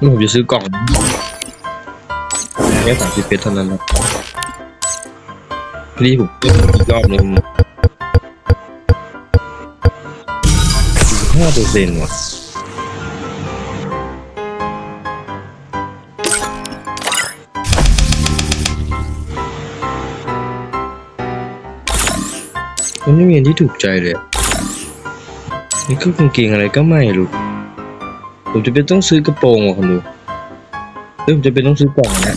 นี่ผมจะซื้อกล่องแค่สามสิบเพชรเท่านั้นนะพี่ผมเล่นอีกรอบหนึ่งห้าเปอร์เซ็นต์ว่ะมันไม่มีอันที่ถูกใจเลย นี่ก็กางเกงอะไรก็ไม่รู้ ผมจะเป็นต้องซื้อกระโปรงว่ะคุณดูเอ้ยผมจะเป็นต้องซื้อกล่องนะ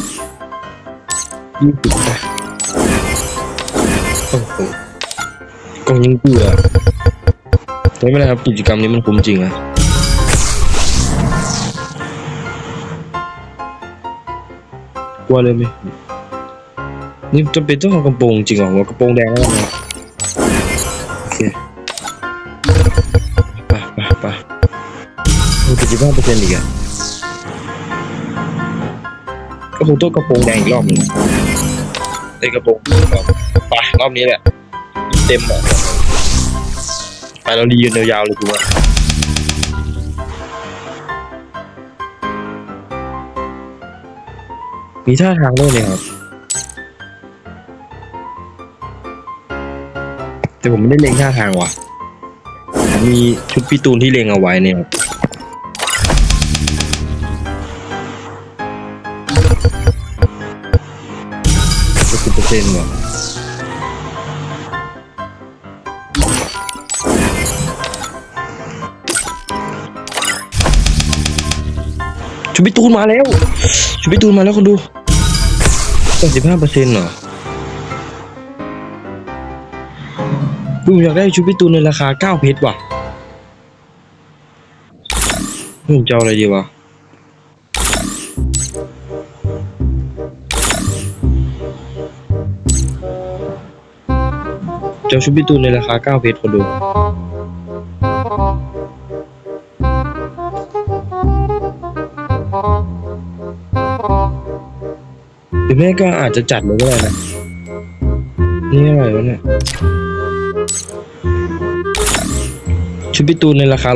ยี่สิบไปโอ้โหกล่องยังเบื่อไม่เป็นไรครับกิจกรรมนี้มันคุ้มจริงอะกลัวเลยไหมนี่จะเป็นต้องเอากระโปรงจริงเหรอกระโปรงแดงแล้วนะ สิบห้าเปอร์เซ็นต์อีกอะก็คงต้องกระโปรงแดงอีกรอบหนึงได้กระโปรงไปรอบนี้แหละ เต็มอะไปเราดีกันยาวๆเลยกูว่ามีท่าทางด้วยเนี่ยครับ แต่ผมไม่ได้เล็งท่าทางว่ะ มีชุดพี่ตูนที่เล็งเอาไว้เนี่ยครับ สิบเปอนต์ว่ะชุดพี่ตูนมาแล้วชุดพี่ตูนมาแล้วคนดูสิบห้าเปอร์เซ็นต์เหรอผมอยากได้ชุดพิตูนในราคาเก้าเพชรว่ะผมจะเอาอะไรดีวะ เอาชุดพี่ตูนในราคาเก้าเพชรคนดูหรือแม่ก็อาจจะจัดเลยก็ได้นะ นี่อะไรวะเนี่ย ชุดพี่ตูนในราคา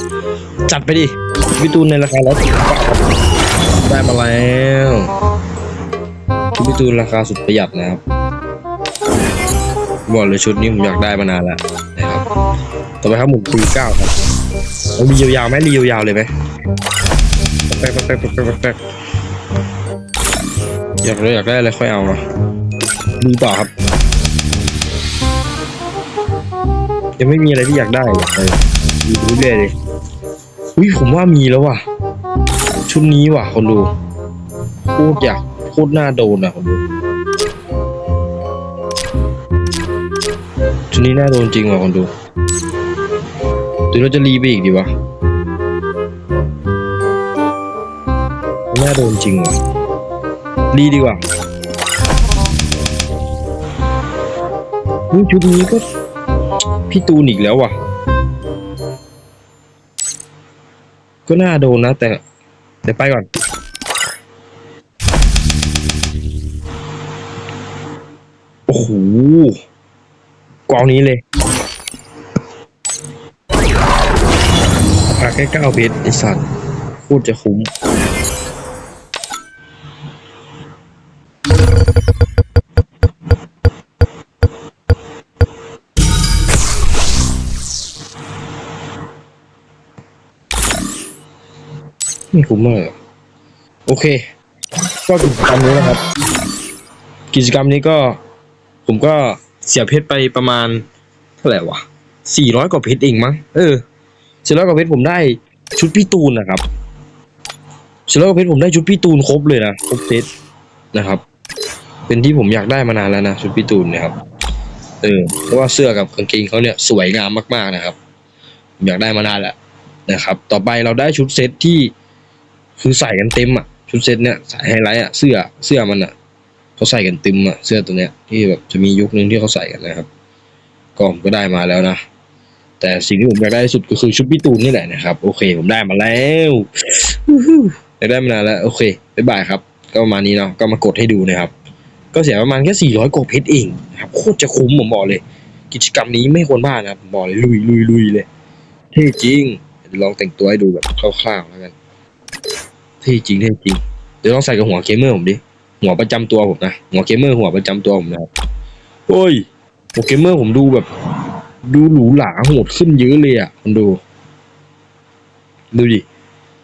149 จัดไปดิ ชุดพี่ตูนในราคา 149 ได้มาแล้วชุดพี่ตูนราคาสุดประหยัดนะครับ บอกเลยชุดนี้ผมอยากได้มานานแล้วนะครับต่อไปครับหมุนปีเก้าครับเอารียาวๆไหมรียาวๆเลยไหมแป๊กแป๊กแป๊กแป๊กแป๊กอยากได้อยากได้อะไรค่อยเอาอะดูต่อครับ ยังไม่มีอะไรที่อยากได้เลยดูเรื่อยเลยอุ้ยผมว่ามีแล้วว่ะ ชุดนี้ว่ะคนดูโคตรอยากโคตรน่าโดนอะคนดู นี้น่าโดนจริงว่ะคนดูหรือเราจะรีไปอีกดีวะน่าโดนจริงว่ะรีดีกว่าอุ๊ยชุดนี้ก็พี่ตูนอีกแล้วว่ะ ก็น่าโดนนะ แต่แต่ไปก่อนโอ้โห กองนี้เลยราคาแค่เก้าเพชรไอสัตว์โคตรจะคุ้มไม่คุ้มมากอะโอเค ก็กิจกรรมนี้นะครับ กิจกรรมนี้ก็ผมก็ เสียเพชรไปประมาณเท่าไหร่วะสี่ร้อยกว่าเพชรเองมั้งเออสี่ร้อยกว่าเพชรผมได้ชุดพี่ตูนนะครับสี่ร้อยกว่าเพชรผมได้ชุดพี่ตูนครบเลยนะครบเพชรนะครับ เป็นที่ผมอยากได้มานานแล้วนะชุดพี่ตูนเนะครับ เออเพราะว่าเสื้อกับกางเกงเขาเนี่ยสวยงามมากๆนะครับอยากได้มานานแล้วนะครับ ต่อไปเราได้ชุดเซตที่คือใส่กันเต็มอะชุดเซตเนี้ยใส่ไฮไลท์อะเสื้อเสื้อมันอะ เขาใส่กันต็มอะเสื้อตัวเนี้ยที่แบบจะมียุคนึงที่เขาใส่กันนะครับก็ผมก็ได้มาแล้วนะ แต่สิ่งที่ผมอยากได้ที่สุดก็คือชุดพี่ตูนนี่แหละนะครับ โอเค ผมได้มาแล้วอยากได้มานานแล้ว โอเคบ๊ายบายครับ ก็ประมาณนี้เนาะก็มากดให้ดูนะครับ ก็เสียประมาณแค่สี่ร้อยกว่าเพชรเองครับโคตรจะคุ้มผมบอกเลย กิจกรรมนี้ไม่ควรพลาดนะครับผมบอกเลยลุยลุยลุยเลยเท่จริงลองแต่งตัวให้ดูแบบคร่าวๆแล้วกันเท่จริงเท่จริงเดี๋ยวต้องใส่กับหัวเกมเมอร์ผมดิ หัวประจำตัวผมนะหัวเกมเมอร์หัวประจำตัวผมนะครับโอ้ยหัวเกมเมอร์ผมดูแบบ ดูหรูหราโหดขึ้นเยอะเลยอะคุณดู ดูดิ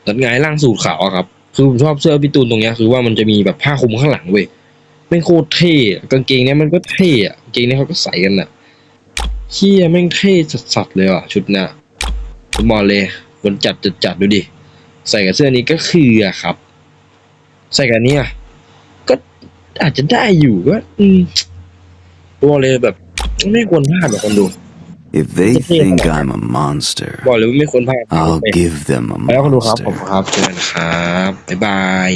ตัดไงายร่างสูทขาวอะครับ คือผมชอบเสื้อพี่ตูนตรงเนี้ยคือว่ามันจะมีแบบผ้าคลุมข้างหลังเว้ยแม่งโคตรเท่อะกางเกงเนี้ยมันก็เท่อะกางเกงเนี้ยเขาก็ใส่กันอะเฮียแม่งเท่สัสๆเลยอะชุดเนี้ยผมบอกเลยคนจัดจัดจัดดูดิ ใส่กับเสื้อนี้ก็คืออะครับ ใส่กับอันเนี้ยก็ อาจจะได้อยู่ก็อืมบอกเลยแบบ ไม่ควรพลาดหรอกคนดู If they think I'm a monster, บอกเลยว่าไม่ควรพลาด I'll give them a แล้วคนดูครับผม monster. ครับเจอกันครับบ๊ายบาย